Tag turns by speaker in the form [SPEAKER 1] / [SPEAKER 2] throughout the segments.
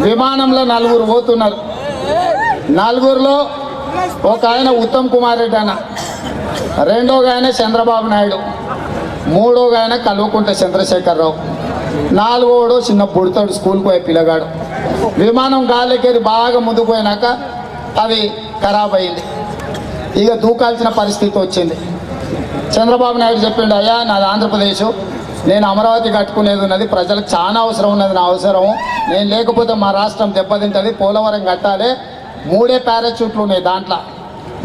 [SPEAKER 1] విమానంలో నలుగురు పోతున్నారు. నలుగురిలో ఒక ఆయన ఉత్తమ్ కుమార్ రెడ్డి అన్న. రెండోగా ఆయన చంద్రబాబు నాయుడు. మూడోగా ఆయన కల్వకుంట్ల చంద్రశేఖరరావు. నాలుగోడు చిన్న పుడతాడు స్కూల్కి పోయే పిల్లగాడు. విమానం గాలికెళ్ళి బాగా ముందుకు పోయినాక అది ఖరాబ్ అయింది. ఇక దూకాల్సిన పరిస్థితి వచ్చింది. చంద్రబాబు నాయుడు చెప్పిండు అయ్యా నాది ఆంధ్రప్రదేశ్. నేను అమరావతి కట్టుకునేది ఉన్నది ప్రజలకు చాలా అవసరం ఉన్నది నా అవసరం నేను లేకపోతే మా రాష్ట్రం దెబ్బతింటుంది పోలవరం కట్టాలి. మూడే పారాచూట్లు ఉన్నాయి దాంట్లో.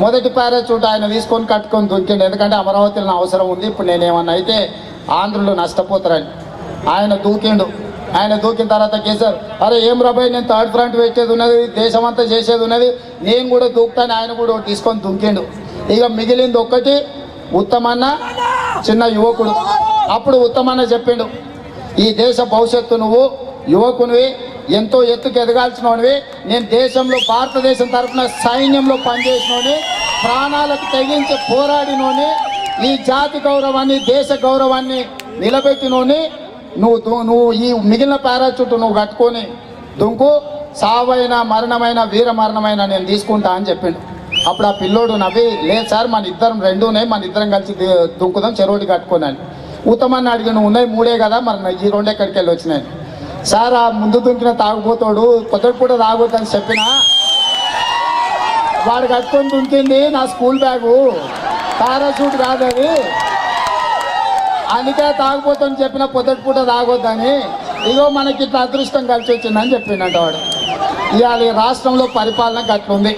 [SPEAKER 1] మొదటి పారాచూట్ ఆయన తీసుకొని కట్టుకొని దొరికిండు. ఎందుకంటే అమరావతిలో నా అవసరం ఉంది. ఇప్పుడు నేనేమన్నా అయితే ఆంధ్రులు నష్టపోతారని. ఆయన దూకిండు. ఆయన దూకిన తర్వాత కేసీఆర్ అరే ఏం రాబాయ్ నేను థర్డ్ ఫ్రంట్ పెట్టేది ఉన్నది దేశం అంతా చేసేది ఉన్నది. నేను కూడా దూకుతాను ఆయన కూడా ఒకటి తీసుకొని దుంకిండు. ఇక మిగిలింది ఒక్కటి ఉత్తమన్న చిన్న యువకుడు. అప్పుడు ఉత్తమన్న చెప్పిండు ఈ దేశ భవిష్యత్తు నువ్వు యువకునివి ఎంతో ఎత్తుకు ఎదగాల్సినవి నేను దేశంలో భారతదేశం తరఫున సైన్యంలో పనిచేసినోని ప్రాణాలకు తెగించి పోరాడినోని ఈ జాతి గౌరవాన్ని దేశ గౌరవాన్ని నిలబెట్టినోని నువ్వు దు- నువ్వు ఈ మిగిలిన పారాచూట్ నువ్వు కట్టుకొని దుంకు. సావైన మరణమైన వీర మరణమైన నేను తీసుకుంటా అని చెప్పిండు. అప్పుడు ఆ పిల్లోడు నవ్వి లేదు సార్ మన ఇద్దరం రెండూనే మన ఇద్దరం కలిసి ది- దుంకుదాం చెరోటి కట్టుకున్నాను ఉత్తమాన్ని అడిగిన ఉన్నాయి మూడే కదా మరి ఈ రెండు ఎక్కడికి వెళ్ళి వచ్చినాయి. సార్ ఆ ముందు దుంకిన తాగుపోతాడు పొద్దుటి పూట తాగొద్దని చెప్పిన వాడు కట్టుకొని దుంకింది నా స్కూల్ బ్యాగు. పారాషూట్ కాదని అందుకే తాగుపోతాను చెప్పిన పొద్దుటి పూట తాగొద్దని. ఇగో మనకి ఇట్లా అదృష్టం కలిసి వచ్చిందని చెప్పిండంట వాడు. ఇవాళ రాష్ట్రంలో పరిపాలన గట్లుంది.